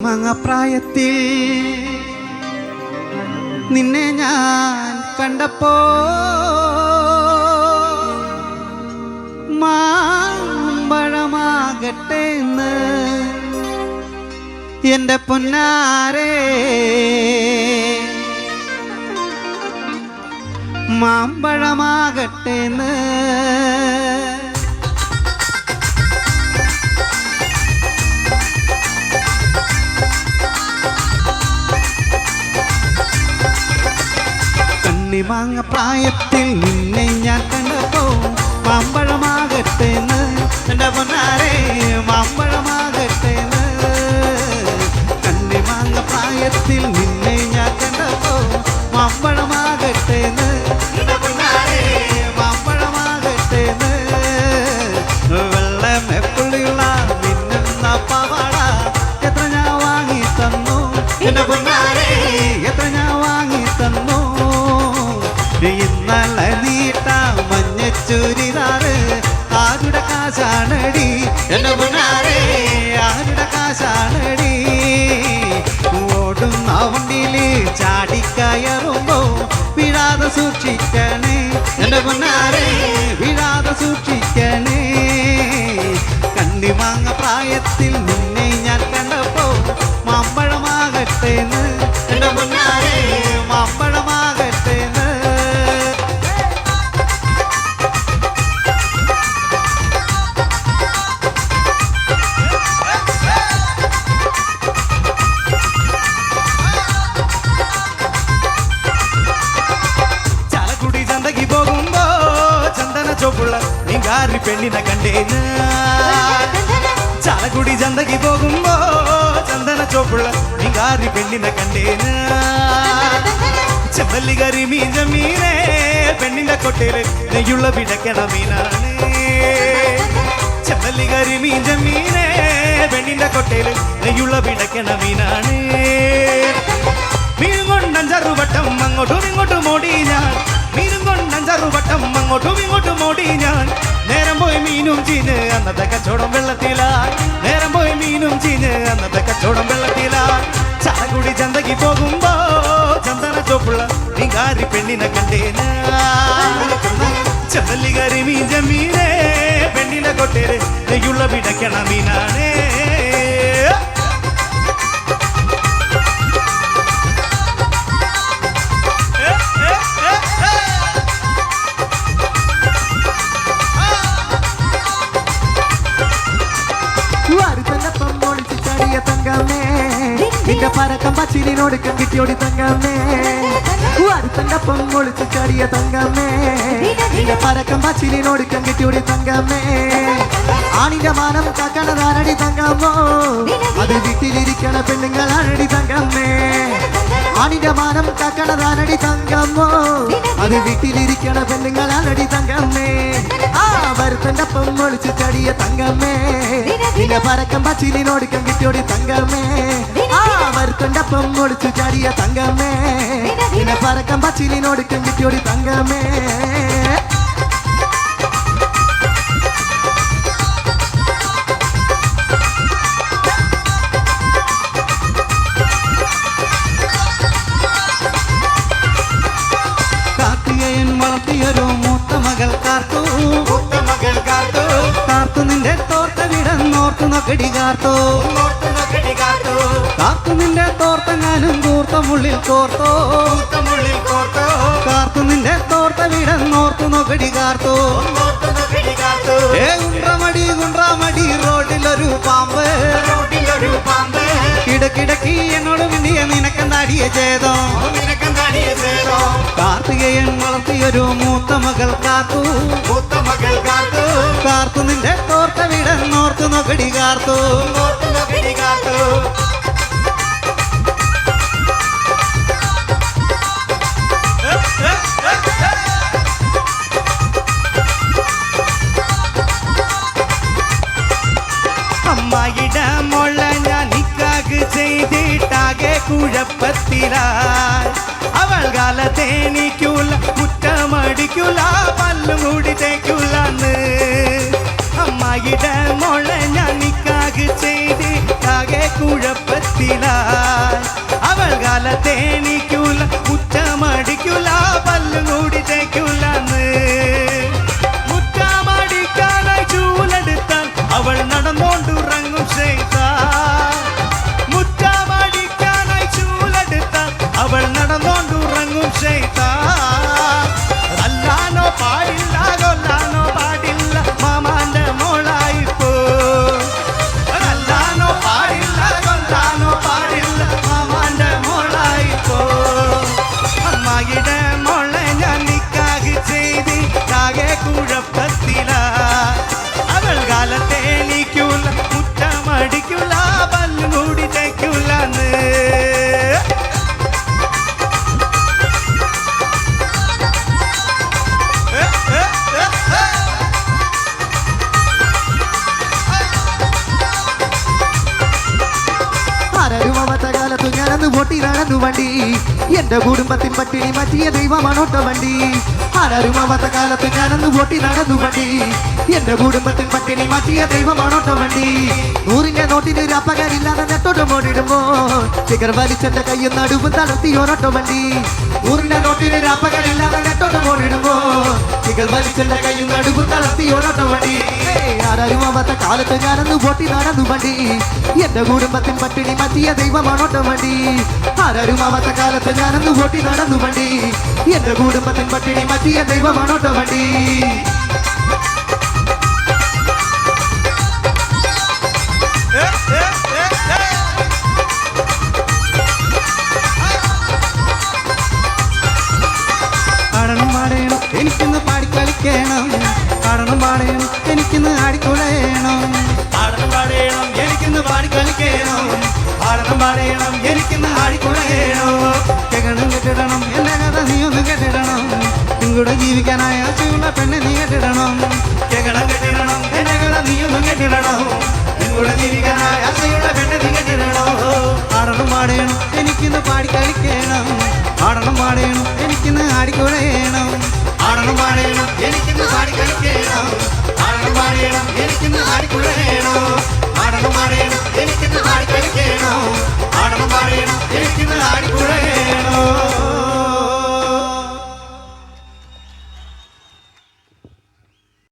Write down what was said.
മങ്ങപ്രായത്തിൽ നിന്നെ ഞാൻ കണ്ടപ്പോ മാമ്പഴമാകട്ടെ എന്ന് എന്റെ പൊന്നാരേ. മാമ്പഴമാകട്ടെ എന്ന് കണ്ണിമാങ്ങ പ്രായത്തിൽ നിന്നെ ഞാൻ കണ്ടപ്പോ മാമ്പഴമാകട്ടെ എന്ന് എന്റെ പൊന്നാരെ മാമ്പഴമാകട്ടെ സൂക്ഷിക്കണേ. എന്റെ പൊന്നാരെ വീഴാതെ സൂക്ഷിക്കണേ. കണ്ണിമാങ്ങ പ്രായത്തിൽ നിങ്കാരി കണ്ടേ ചാലക്കുടി ചന്തക്ക് പോകുമ്പോ ചന്ദന ചോപ്പുള്ള നിങ്കാരി പെണ്ണിനെ കണ്ടേന്. ചെമ്പല്ലി കറി മീൻ മീനെ പെണ്ണിന്റെ കൊട്ടയിൽ നെയ്യുള്ള പിടക്കണ മീനാണ്. ചെമ്പല്ലി കറി മീൻ മീനെ പെണ്ണിന്റെ കൊട്ടയിൽ നെയ്യുള്ള പിടക്കണ മീനാണ്. മീനും കൊണ്ടഞ്ചാറു വട്ടം അങ്ങോട്ടും ഇങ്ങോട്ടും ഓടി ഞാൻ. മീനും കൊണ്ടഞ്ചറുവട്ടം അങ്ങോട്ടും ഇങ്ങോട്ടും ഓടി ഞാൻ. മീനും ചീഞ്ഞ് അന്നത്തെ കച്ചവടം വെള്ളത്തിലാ. നേരം പോയി മീനും ചീഞ്ഞ് അന്നത്തെ കച്ചവടം വെള്ളത്തിലാ. ചാലക്കുടി ചന്തക്ക് പോകുമ്പോ ചന്ദന ചോപ്പുള്ള നിങ്കാരി പെണ്ണിനെ കണ്ടേന. ചന്തല്ലികാരി മീൻ ജമീനെ പെണ്ണിനെ കൊട്ടേര് നെയ്യുള്ള പിടയ്ക്കണ മീനാണേ. പരക്കം പച്ചിലിനോടുക്കം കിട്ടിയോടി തങ്കമ്മേ. വാരുതന്നപ്പം ഒളിച്ചു ചാടിയ തങ്കമ്മേ. നിന്റെ പരക്കം പച്ചിലിനോടുക്കം കിട്ടിയോടി തങ്കമ്മേ. ആണിന്റെ മാനം കാക്കണതാരടി തങ്കമ്മോ. അത് വീട്ടിലിരിക്കണ പെണ്ണുങ്ങളാണടി തങ്കമ്മേ. ആണിന്റെ മാനം കാക്കണതാരടി തങ്കമ്മോ. അത് വീട്ടിലിരിക്കണ പെണ്ണുങ്ങളാണടി തങ്കമ്മേ. ആ വരുത്തന്റെ അപ്പം ഒളിച്ച് ചടിയ തങ്കമ്മേ നിന്നെ പരക്കം പച്ചിലിനോടുക്കം കിട്ടിയോടി തങ്കമ്മേ ആ വരുത്തന്റെ അപ്പം ഒളിച്ച് ചടിയ തങ്കമ്മേ നിന്നെ പരക്കം പച്ചിലിനോടുക്കം കിട്ടിയോടി തങ്കമ്മേ കാർത്തികയൻ വളർത്തിയൊരു മൂത്ത മകൾ കാർത്തു മകൾ കാത്തു. കാർത്തു നിന്റെ തോർത്ത വിടന്നോർത്തു നൊക്കടി കാർത്തു നോട്ടുനൊക്കടി കാത്തു. കാർത്തു നിന്റെ തോർത്ത ഞാനും കൂർത്ത. മുള്ളിൽ കോർത്തോ. മുള്ളിൽ കോർത്തോ കാർത്തു നിന്റെ തോർത്ത വിടന്നോർത്തു നൊക്കടി കാർത്തു കാത്തു. ഏ കുണ്ട്രമടി കുണ്ട്രാമടി റോഡിലൊരു പാമ്പ്. റോഡിലൊരു പാമ്പ്. കിടക്കിടക്കി എന്നോട് മിണ്ടിയ നിനക്കെന്താടിയ ചേതോ നിനക്കെന്താടിയ സേതോ കാർത്തികയൻ വളർത്തിയൊരു മൂത്ത മകൾ കാത്തു മൂത്ത മകൾ കാത്തു കാർത്തു നിന്റെ തോർത്ത വിടന്നോർത്തു നൊക്കടി കാർത്തു. നോട്ടുനൊക്കടി കാത്തു അമ്മായിട മുള്ള ഞാൻ നിക്കാക്ക് ചെയ്തിട്ടാകെ കുഴപ്പത്തിലായി. അവൾ കാലത്തേനിക്കൂല കുറ്റമടിക്കൂല പല്ലു മൂടി തേക്കൂലെന്ന് അമ്മായിട മുള്ള ഞാൻ നിക്കാക്ക് ചെയ്തിട്ടാകെ കുഴപ്പത്തി വെള്ളത്തിലായി അവൾ കാലത്തേണിക്കൂല നടന്നു വണ്ടി. എന്റെ കുടുംബത്തിൻ പട്ടിണി മാറ്റിയ ദൈവമാണോട്ട വണ്ടി. ആരരുമത്ത കാലത്ത് ഞാനന്ന് പൊട്ടി നടന്നു വണ്ടി. എന്റെ കുടുംബത്തിൻ പട്ടിണി മാറ്റിയ ദൈവമാണോട്ട വണ്ടി. നൂറിന്റെ നോട്ടിന് ഒരു അപ്പകാരില്ലാതെ നെട്ടോട്ട് മോടിടുമ്പോ ചിക്കർ വലിച്ചെന്റെ കയ്യും നടുവും തളർത്തി ഒരൊട്ട വണ്ടി ഊറിന്റെ നോട്ടിന് ഒരു അപ്പകാരില്ലാതെ നെട്ടോട്ട് ചിക്കർ വലിച്ചെന്റെ കയ്യും നടുവും തളർത്തി ഒരൊട്ട വണ്ടി ആരരുമാവാത്ത കാലത്ത് ഞാനന്ന് പൊട്ടി നടന്നു വണ്ടി എന്റെ കുടുംബത്തിൻ പട്ടിണി മാറ്റിയ ദൈവമാണോട്ട വണ്ടി ആരരുമാവാത്ത കാലത്ത് ഞാനന്ന് പൊട്ടി നടന്നു വണ്ടി എന്റെ കുടുംബത്തിൻ പട്ടിണി മാറ്റിയ ദൈവമാണോട്ട വണ്ടി